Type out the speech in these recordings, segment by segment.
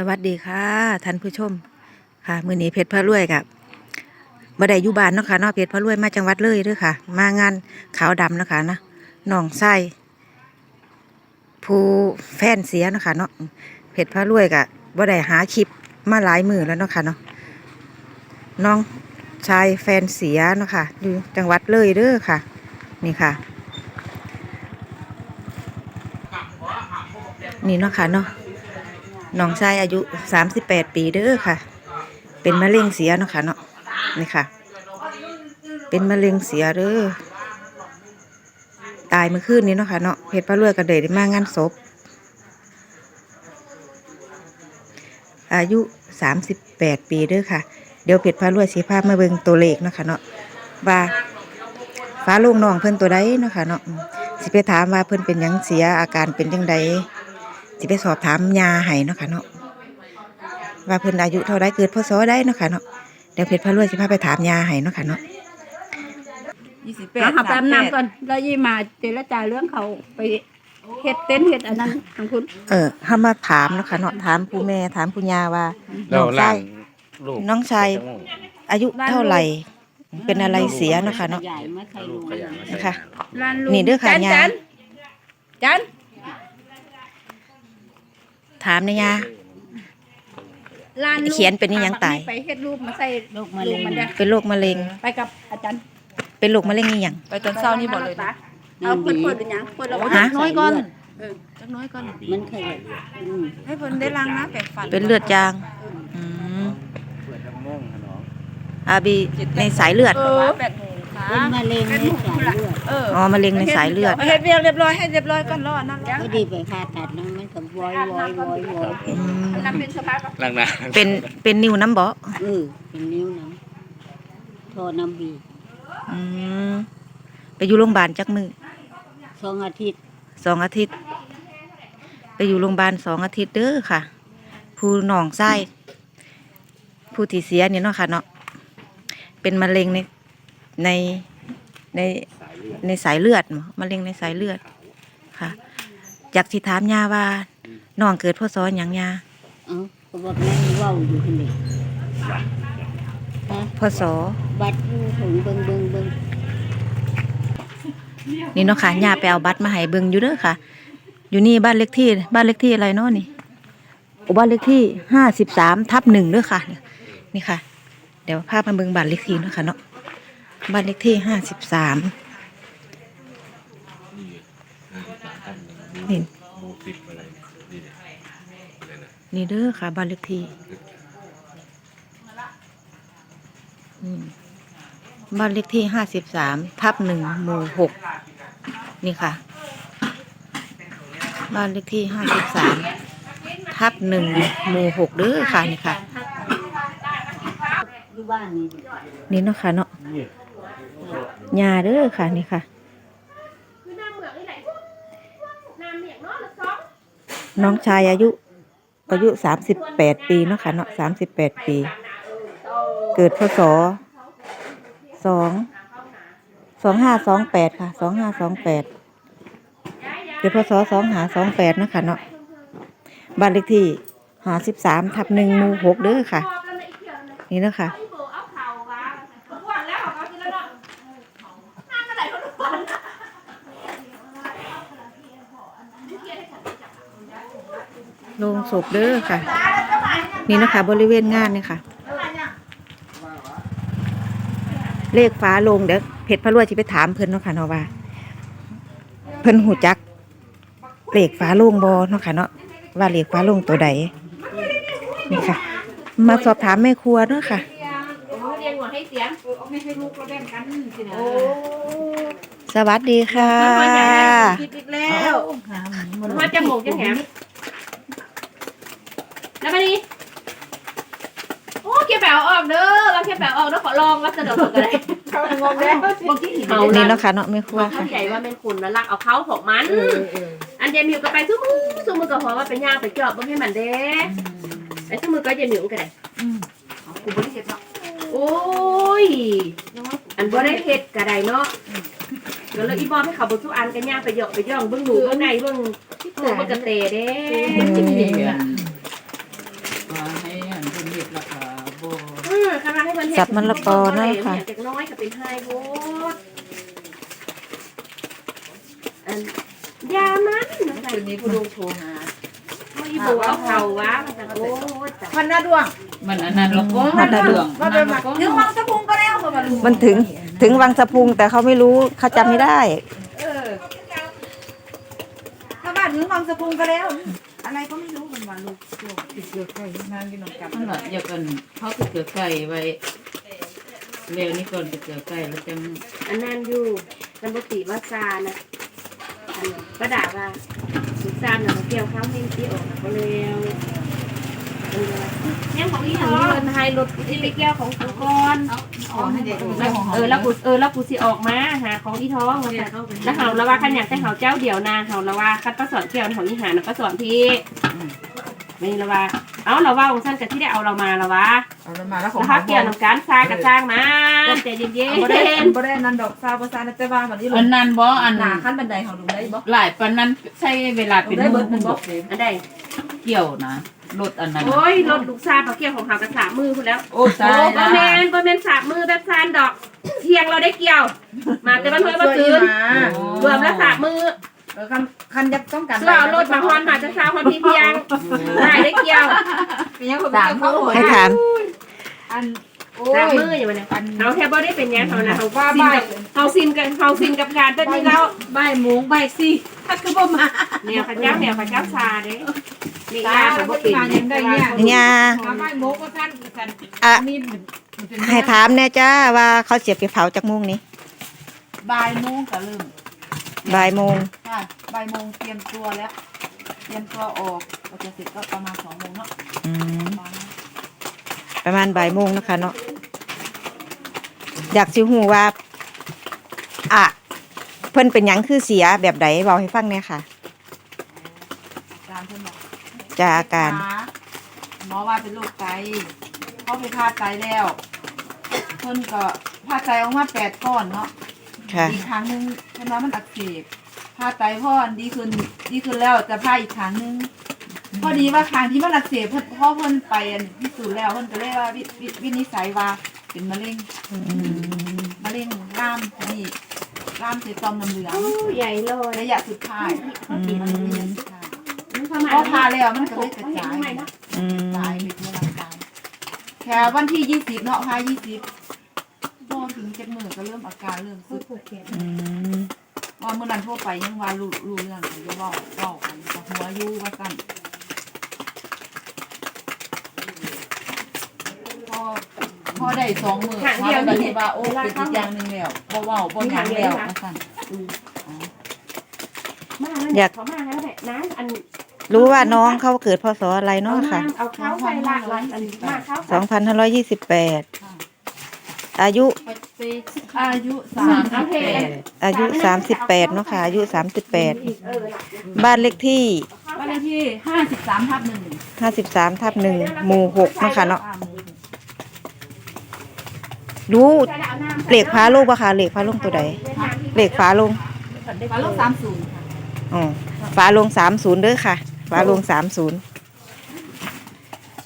สวัสดีค่ะท่านผู้ชมค่ะมือนี้เพชรพระรวยกับบ่ได้ยู่บ้านเนาะค่ะนาะเพชรพระรวยมาจังหวัดเลยเด้วยค่ะ มางานขาวดำเนาะค่ะนะน้องไส้ผู้แฟนเสียเนาะค่ะเนาะเพชรพระรวยกับบ่ได้หาคลิปมาหลายมือแล้วเนาะค่ะเนาะน้องชายแฟนเสียเนาะค่ะอยู่จังหวัดเลยเด้อค่ะ นี่ค่ะ นี่เนาะค่ะเนาะ น้องชายอายุ 38 ปีเด้อค่ะ เป็นมะเร็งเสียเนาะค่ะเนาะนี่ค่ะ เป็นมะเร็งเสียเด้อตายเมื่อคืนนี้เนาะค่ะเนาะเพชรพระรวยก็เลยได้มางานศพอายุ 38 ปีเด้อค่ะ เดี๋ยวเพชรพระรวยสิพาพมาเบิ่งตัวเลขเนาะค่ะเนาะว่าฟ้าโลงน้องเพิ่นตัวใดเนาะค่ะเนาะสิไปถามว่าเพิ่นเป็นหยังเสียอาการเป็นจังใด สิไปสอบถามยาให้เนาะค่ะเนาะว่าเพิ่นอายุเท่าไรเกิดพศได้เนาะค่ะเนาะเดี๋ยวเพชรพระรวยสิพาไปถามยาให้เนาะค่ะเนาะยี่สิบแปเอาดหาแป๊บน้ำก่อนแล้วยี่มาเจรจาเรื่องเขาไปเฮ็ดเต้นท์เฮ็ดอันนั้นทางคุณเออเฮามาถามเนาะค่ะเนาะถามผู้แม่ถามผู้ย่าว่าน้เราองล่าชางยลูกน้องชายอายุเท่าไหร่เป็นอะไรเสียเนาะค่ะเนาะใหญ่มาใส่ลูลูกกขยันมาใส่นะคะงานร้านลูกนี่เด้อค่ะจันยาจันจัน ถามเนี่ยยา ร้านลูกเขียนเป็นนี่ยังตาย ไปเฮ็ดรูปมาใส่ลูกมะเร็งมันเด้อเป็นโรคมะเร็ง ไปกับอาจารย์เป็นโรคมะเร็งนี่หยัง ไปตอนเช้านี่บอกเลยปะเอาเปิดเปิดเป็นหยังเปิดแล้วฮะ น้อยก่อนจักน้อยก่อน มันเคยอืมให้เพิ่นได้ล้างหน้าแปรงฟันเป็นเลือดจางอืมเปิดจังโมงค่ะน้องอาบีในสายเลือด เออแปดโม งค่ะเป็นมะเร็งในสายเลือดเอออ๋อมะเร็งในสายเลือดเอาเฮ็ดเรียงเรียบร้อยให้เรียบร้อยก่อนรอนั่นรอก็ดีไปผ่าตัดนะมันก็วอยวอยวอยวอยอืมน้ำเป็นสภาพล้างหน้าเป็นเป็นนิ้วน้ำเบาะเออเป็นนิ้วน้ำโทรน้ำบีอืมไปอยู่โรงพยาบาลจักมือสองอาทิตย์สองอาทิตย์ ไปอยู่โรงพยาบาลสองอาทิตย์เด้อค่ะ ผู้หนองไส้ผู้ที่เสียเนี่ยเนาะค่ะเนาะเป็นมะเร็งใน ในในในสายเลือดหมอมะเร็งในสายเลือดค่ะจากที่ถามยาว่าน้องเกิดพศหยังยาเอ้าก็บอกแม่เว่าอยู่คนเดียวฮะพศบัดอยู่ถึงเบิงเบิงเบิงนี่เนาะค่ะยาไปเอาบัตรมาให้เบิ่งอยู่เด้อค่ะ อยู่นี่บ้านเลขที่ บ้านเลขที่อะไรเนาะนี่โอ้บ้านเลขที่ห้าสิบสามทับหนึ่งเด้อค่ะ นี่ค่ะ เดี๋ยวภาพมาเบิ่งบ้านเลขที่เนาะค่ะเนาะ บ้านเลขที่ห้าสิบสามนี่โมสิบอะไรนี่เนี่ยอะไรนะนี่เด้อค่ะบ้านเลขที่อืมบ้านเลขที่ห้าสิบสามทับหนึ่งหมู่หกนี่ค่ะ บ้านเลขที่ห้าสิบสามทับหนึ่งหมู่หกเด้อค่ะนี่ค่ะ อยู่บ้านนี่นี่เนาะค่ะเนาะ ยาเด้อค่ะนี่ค่ะน้องชายอายุอายุสามสิบแปดปีเนาะค่ะเนาะสามสิบแปดปี เกิดพศสองสองห้าสองแปดค่ะสองห้าสองแปดเกิดพศสองหาสองแปดนาะคะเนาะบ้านเลขที่หาสิบสามทับหนึ่งมูหกเด้อค่ะ นี่เนาะค่ะ ศพเด้อค่ะ นี่นะคะ บริเวณงานนี่ค่ะ เลขฟ้าโลงเดี๋ยวเพชรพระรวยจะไปถามเพิ่นเนาะค่ะเนาะว่า เพิ่นหูจักเลขฟ้าโลงบอเนาะค่ะเนาะว่าเลขฟ้าโลงตัวใดนี่ค่ะ มาสอบถามแม่ครัวเนาะค่ะเรียนหัวให้เสียงไม่ให้ลูกเราแบ่งกันสินะสวัสดีค่ะ คิดอีกแล้วมาจมูกจะแหม แล้วมาดิโอ้เก็บแปลออกเด้อเราเก็บแปลออกเด้อขอลองว่าสะดวกกันเลยงงแล้วบางทีเมานี่แล้วเนาะค่ะเนาะแม่ครัวเข้าค่ะใจว่าเป็นคุณแล้วลักเอาเขาของมันอันเจมิวก็ไปซุ้มือซุ้มือก็พอว่าเป็นย่างไปจอบบ่ให้มันเด้ไอ้ซุ้มือก็เจมิวก็ได้กูบ่ได้เฮ็ดเนาะโอ้ยอันบ่ได้เฮ็ดก็ได้เนาะแล้วเลยอีบอมให้เขาบ่ทุกอันกันย่างไปเหยาะไปย่องเบิ่งหนูเบิ่งในเบิ่งที่ตัวมันกระเตเด้ อืม กำลังให้มันเห็ด สับมะละกอนะเห็คะเด็กน้อยก็เป็นไฮโบดอันยามันนะคะคืนนี้ผู้ดูโทรหาไม่บัวเอาเขาวะมันจะโอ้ยจ้ะพันหน้าดวงมันอันนั้นหรอกก็พันหน้าดวงว่าเป็นหมักถึงวังสะพุงก็แล้วบ่มาลุงมันถึงถึงวังสะพุงแต่เขาไม่รู้เขาจำไม่ได้เออถ้าบ้านถึงวังสะพุงก็แล้ว อะไรก็ไม่รู้มันมา ลูกตัวติดเกลือไข่นางกินนมกับนั่นแหละอย่ากันเขาไปเกลือไก่ไว้เร็วนี่ก่อนไปเกลือไก่แล้วจังอันนั้นอยู่กันปกติว่าซานะอันก็ด่าว่าสุซานน่ะมาเกี่ยวข้าวเฮงที่ออกนะก็เร็วเออเนี่ยของอีทองเงินไฮรถที่ไปเกี่ยวของกูก่อนอ๋อให้เด็กเออแล้วกูเออแล้วกูสิออกมาหาของอีทองมาจ้ะแล้วเขาละว่าขันอยากแต่เขาเจ้าเดียวนาเขาละว่าคัดประสอนเกี่ยวของอีหานะประสอนพี่ ไม่ละว่า เอาละว่าองค์ท่านกับที่ได้เอาเรามาละว่าเอาลงมาแล้วของแล้วเขาเกี่ยวกับการซากับสร้างมาใจเย็นบ่ได้ๆบ่ได้นันดอกซาบ่ซาแต่ว่าวันนี้ลอังนนั้นบ่อันหน้าขั้นบันไดเขาดูได้บ่หลายปานนั้นใช้เวลาเป็นได้เบิดมันบ่อันใดเกี่ยวนะรถอันนั้นโอ้ยรถลูกซาปลาเกี่ยวของเขากับสามมือคุณแล้ว โอ้โอ้ตายบะเมนบะเมนสามมือแบบซานดอก เที่ยงเราได้เกี่ยว มาแต่บ้านเพื่อนมาซื้อรวมแล้วสามมือ เออคันคันยับต้องการเสื้อเอารถมาฮอนมาจะซาฮอนพี่เที่ยงได้ได้เกี่ยวเป็นยังคนสามเขาให้ถามอันโอ้สามยมืออย่างนี้เอาแค่บ่ได้เป็นยังเขานะเขาว่าซิใบนกับเขาซินกับเขาซินกับการเป็นนี่แล้วใบหมูใบซี่ถ้าคือบ่มาแนวข้าเจ้าแนวข้าเจ้าซาเด้นี่ตายาแล้เขาวบ่เป็นมายังได้เนี่ยเนี่ยมาใบหมูก็ท่านกันอะนี่ให้ถามแน่จ้าว่าเขาเสียบไปเผาจากโมุงนี้บ่ายโมงก็เริ่ม บ่ายโมงค่ะบ่ายโมงเตรียมตัวแล้ว เตรียมตัวออกเราจะเสร็จก็ประมาณสองโมงเนาะอืมประมาณนั้นประมาณบ่ายโมงนะคะ เนาะอยากสิหูว่า อะ เพิ่นเป็นหยังคือเสียแบบใดเบาให้ฟังเนี่ยค่ะการเพิ่นบอกจากอาการหมอว่าเป็นโรคไตเขาไปผ่าไตแล้วเพิ่นก็ผ่าไตออกมาแปดก้อนเนาะ ค่ะ อีกครั้งหนึงเพิ่นว่ามันอักเสบผ่าไตพ่อดีขึ้นดีขึ้นแล้วจะผ่าอีกครั้งหนึงพอดีว่าครั้งที่มันอักเสบเพิ่นพ่อเพิ่นไปอันพิสูจน์แล้วเพิ่นก็เลยว่าวิวิวินิจฉัยว่าเป็นมะเร็งอืมมะเร็งล่ามนี่ล่ามเซตอมน้ำเหลือง ใหญ่เลยระยะสุดท้ายอืระยะมสุดท้ายพพอพาแล้วมันก็เลยกระจายอืมตายไปทั่วร่างกายแค่วันที่ยี่สิบเนาะพายี่สิบพอถึง เจ็ดมือก็เริ่มอาการเริ่มสุดอืมว่าเมื่อนั้นทั่วไปยังว่ารู้รู้เรื่องกันอยู่เว่าเว่ากันกับหัวอยู่ว่าสั่นพอพอได้สองมือเขาก็เลยว่าโอ้เป็นอีกอย่างหนึ่งแล้วบ่เว้าบ่หยังแล้วว่าสั่นมาแล้วเขามาแล้วแหละนะอันรู้ว่าน้องเขาเกิดพศอะไรเนาะค่ะเอาเข้าไปละอันมาเข้าสองพันห้าร้อยยี่สิบแปด อายุ อายุสามสิบแปดอายุสามสิบแปดเนาะค่ะอายุสามสิบแปดเออบ้านเลขที่ บ้านเลขที่ห้าสิบสามทับหนึ่งห้าสิบสามทับหนึ่งหมู่หกเนาะค่ะเนาะรู้เหล็กฟ้าลูกปะคะเหล็กฟ้าลงตัวใดเหล็กฟ้าลงฟ้าลูกสามศูนย์ค่ะอ๋อฟ้าลงสามศูนย์เด้อค่ะฟ้าลงสามศูนย์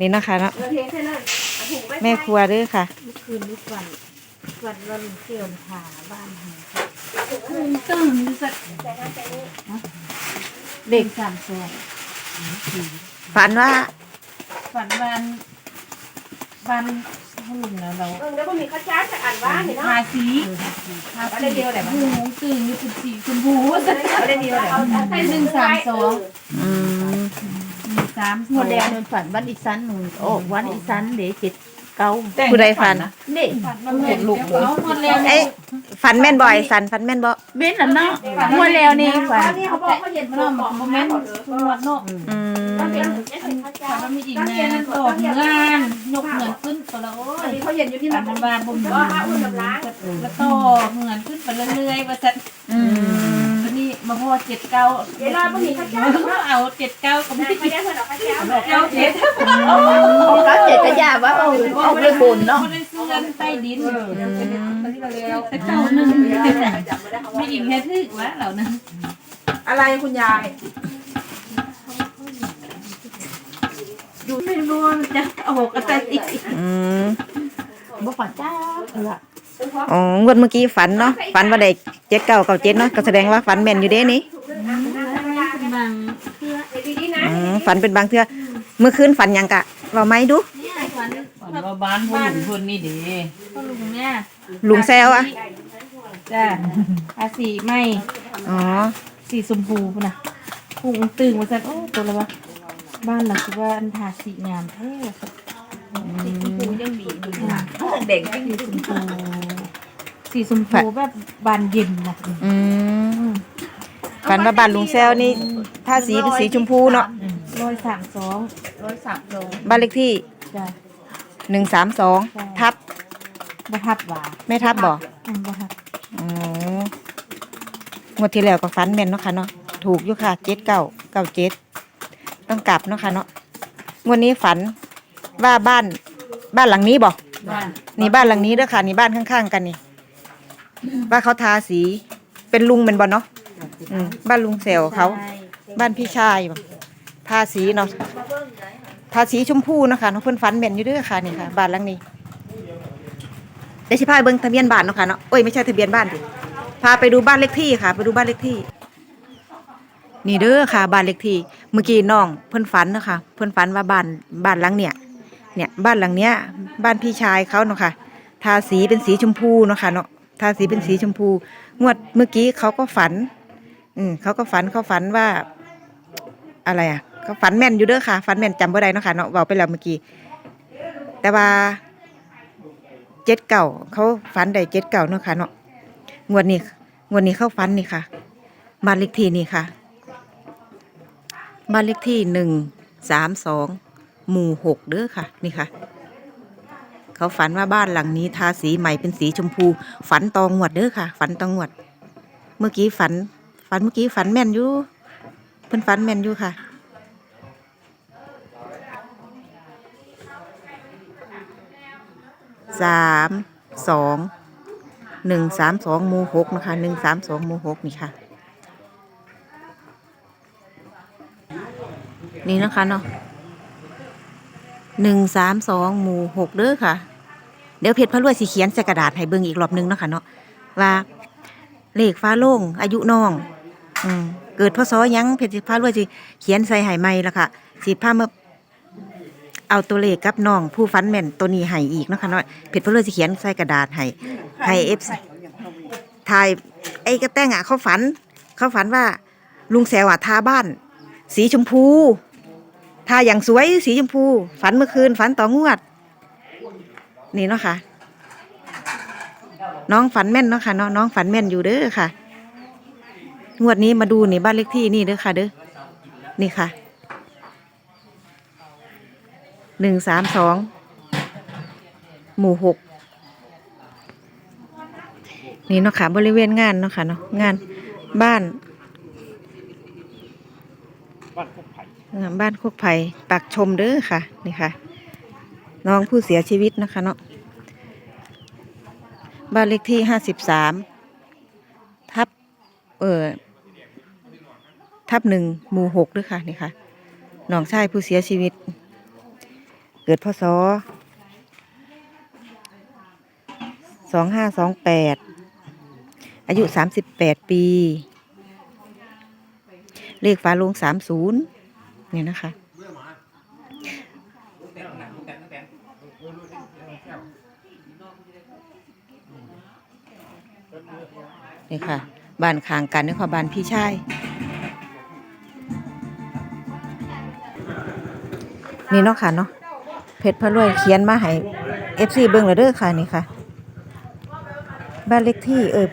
นี่นะคะเนาะแม่ครัวเด้อค่ะ คืนลูกวัน วันวันเกี่ยวผาบ้านหาคืนตึ้งสักเด็กสามสองฝันว่าฝันวันวันให้ลุงนะเราเออแล้วก็มีข้าวจ้าจะอ่านว่าเนี่ยเนาะทาสีทาสีเดียวแต่หูตื่นอยู่คุณสีคุณหูเอาได้ดีเลยเอาใส่หนึ่งสามสองอืมสามหัวแดงนนฝันวันอีสันหนูโอ้วันอีสันเดี๋ยวเจ็ด เก้าผู้ใดฝัน นี่เห็นลูกเลยหมดแล้วเอ้ยฝันแม่นบ่อยสันฝันแม่นบ่เบ้นอะเนาะหมดแล้วนี่ฝันนี่เขาบอกเขาเย็นมันบอกโมเมนต์หมดเนาะอืมฝันว่ามีอีกงานตอบงานยกเงินขึ้นไปแล้วโอ้ยเขาเย็นอยู่ที่ฝัมันนมันบานบุญก็ห้าอุ่นกับล้างแล้วต่อเงินขึ้นไปเรื่อยๆว่าจะอืมวันนี้ มาพอเจ็ดเก้าเวลาบ่มีข้าจ้าเอาเจ็ดเก้าก็ไม่ไม่ได้ได้เพื่อนเอาข้าจ้าเก้าเจ็ดเขาเจ็ดกระยาว่าเอาเอาไปบุญเนาะไม่ได้ซื้อกันใต้ดินที่เราเร็วแต่เก้าหนึ่งไม่อิ่มแค่ทึกวะเหล่านั้นอะไรคุณยายอยู่ไม่รู้ว่ามันจะออกอะไรอีกอืมบ่ฝันจ้าเอ ออ๋องวดเมื่อกี้ฝันเนาะฝันว่าได้เจ็ดเก้าเก้าเจ็ดเนาะก็แสดงว่าฝันแม่นอยู่เด้นี่เป็นบางเพื่อดีๆนะอ๋อฝันเป็นบางเทื่อเมื่อคืนฝันหยังกะเราไหมดูเนี่ยฝันฝันว่าบ้านพ่อหลุงเพิ่นนี่เดีพ่อลุงเนี่ยลุงแซวอะจ้าอาสีไม่อ๋อสีชมพูพุ่นน่ะพุงตึงว่าซั่นโอ้ตัวละวะบ้านหลังคือว่าอันทาสีงามแท้ว่าซั่นสีชมพูยังมีอยู่นะเด็กยังสีชมพู สีชมพูแบบบานเย็นนะอืมฝันว่าบ้านลุงแซวนี่ถ้าสีเป็นสีชมพูเนาะร้อยสามสองร้อยสามโลบ้านเลขที่จ้าหนึ่งสามสองทับบ่ทับหว่าไม่ทับบ่อืมบ่ทับอ๋องวดที่แล้วก็ฝันแม่นเนาะค่ะเนาะถูกอยู่ค่ะเจ็ดเก้าเก้าเจ็ดต้องกลับเนาะค่ะเนาะงวดนี้ฝันว่าบ้านบ้านหลังนี้บ่บ้านนี่บ้านหลังนี้เด้อค่ะนี่บ้านข้างๆกันนี่ ว่าเขาทาสีเป็นลุงเป็นบอลเนาะอืมบ้านลุงเซลเขา บ้านพี่ชายบ่ทาสีเนาะทาสีชมพูนะคะเนาะเพิ่อนฝันแม่นอยู่เด้อค่ะนี่ค่ะบ้านหลังนี้เดี๋ยวสิพาไปเบิ่งทะเบียนบ้านเนาะค่ะเนาะโอ้ยไม่ใช่ทะเบียนบ้านดิพาไปดูบ้านเลขที่ค่ะ ไปดูบ้านเลขที่ นี่เด้อค่ะ บ้านเลขที่ เมื่อกี้น้องเพิ่อนฝันเนาะคะเพิ่อนฝันว่าบ้านบ้านหลังเนี่ย เนี่ย บ้านหลังเนี้ย บ้านพี่ชายเขาเนาะค่ะ ทาสีเป็นสีชมพูเนาะค่ะเนาะ ทาสีเป็นสีชมพู งวดเมื่อกี้เขาก็ฝัน อืมเขาก็ฝันเขาฝันว่า อะไรอะเขาฝันแม่นอยู่เด้อค่ะ ฝันแม่นจำบ่ได้เนาะค่ะเนาะเว้าไปแล้วเมื่อกี้ แต่ว่าเจ็ดเก่าเขาฝันได้เจ็ดเก่าเนาะค่ะเนาะงวดนี้งวดนี้เขาฝันนี่ค่ะบ้านเลขที่นี่ค่ะบ้านเลขที่หนึ่งสามสองหมู่หกเด้อค่ะ นี่ค่ะ เขาฝันว่าบ้านหลังนี้ทาสีใหม่เป็นสีชมพู ฝันตองงวดเด้อค่ะ ฝันตองงวด เมื่อกี้ฝัน ฝันเมื่อกี้ฝันแม่นอยู่เพิ่นฝันแม่นอยู่ค่ะสามสองหนึ่งสามสองมูหกนะคะหนึ่งสามสองมูหกนี่ค่ะ นี่นะคะเนาะ หนึ่งสามสองหมู่หกเด้อค่ะ เดี๋ยวเพจพระรวยสิเขียนใส่กระดาษให้เบิ่งอีกรอบนึงเนาะค่ะเนาะว่าเลขฟ้าโล่งอายุน้อง อืมเกิดพศยังเพชรพารวยสิเขียนใส่หายไม่ละค่ะสิพามาเอาตัวเลขกับน้อง ผู้ฟันแม่นตัวนี้ให้อีกเนาะค่ะเนาะเพชรพารวยสิเขียนใส่กระดาษให้ให้เอฟทายไอ้กระแตงอะเขาฝัน เขาฝันว่าลุงแสวอะทาบ้าน สีชมพู ทาอย่างสวยสีชมพู ฝันเมื่อคืน ฝันต่องวด นี่เนาะค่ะ น้องฝันแม่นเนาะค่ะเนาะน้องฝันแม่นอยู่เด้อค่ะ งวดนี้มาดูนี่บ้านเลขที่นี่เด้อค่ะ เด้อนี่ค่ะหนึ่งสามสองหมู่หกนี่เนาะค่ะบริเวณงานเนาะค่ะเนาะงานบ้าน บ้านพวกไผ่ งานบ้านโคกไผ่ปากชมเด้อค่ะ นี่ค่ะ น้องผู้เสียชีวิตนะคะเนาะบ้านเลขที่ห้าสิบสามทับ เออทับหนึ่งหมู่หกด้วยค่ะนี่ค่ะน้องชายผู้เสียชีวิต เกิดพศสองห้าสองแปดอายุสามสิบแปดปี เลขฝาโลงสามศูนย์ เนี่ยนะคะ นี่ค่ะ บ้านข้างกันนี่ค่ะบ้านพี่ชาย นี่เนาะค่ะเนาะ เพชรพระรวยเขียนมาให้เอฟซีเบิ้งเลยเด้อค่ะนี่ค่ะ บ้านเลขที่เออ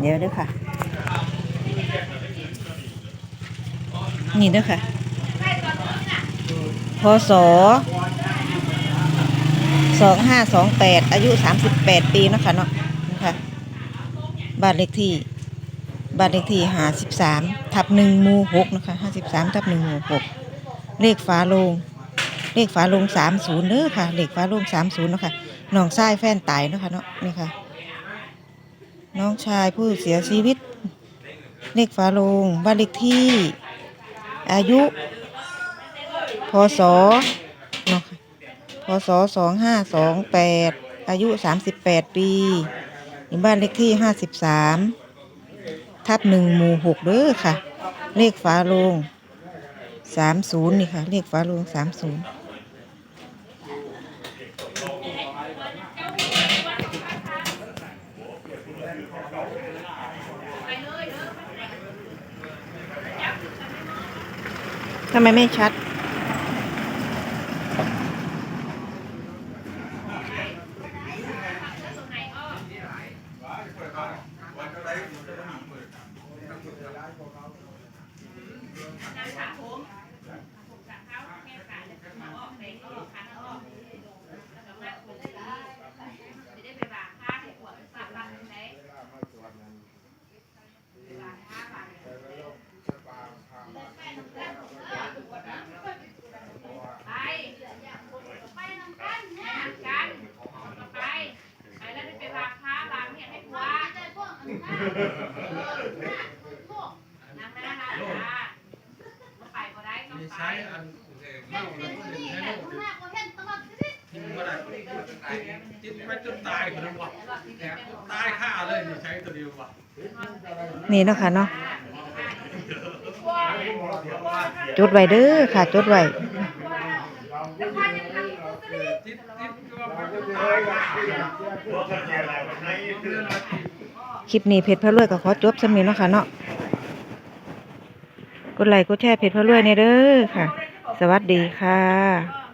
เยวเด้อค่ะ นี่เด้อค่ะพศสองห้าสองแปดอายุสามสิบแปดปีนะคะเนาะนะคะบ้านเลขที่บ้านเลขที่หาสิบสามทับหนึ่งหมู่หกนะคะห้าสิบสามทับหนึ่งหมู่หกเลขฝาโลง เลขฝาโลงสามศูนย์เด้อค่ะ เลขฝาโลงสามศูนย์เนาะค่ะน้องชายแฟนตายเนาะค่ะเนาะนี่ค่ะ น้องชายผู้เสียชีวิต เลขฝาโลงบ้านเลขที่ อายุ พศเนาะค่ะพศสองห้าสองแปดอายุสามสิบแปดปีอยู่บ้านเลขที่ห้าสิบสามทับหนึ่งหมู่หกเด้อค่ะ เลขฝาโลงสามศูนย์นี่ค่ะ เลขฝาโลงสามศูนย์ ทำไมไม่ชัด ใช้อันเมาแล้วก็ใช้โลกกินเมื่อไหร่ กินไปจนตายคนวะตายข่าเลยนี่ใช้ตัวเดียวว่ะนี่เนาะค่ะเนาะจดไว้เด้อค่ะจดไว้ติดติดก็มันตายคลิปนี้เพจพระรวยก็ขอจบสำนีเนาะค่ะเนาะกดไลค์กดแชร์เพจพระรวยเนี่ยเด้อค่ะ สวัสดีค่ะ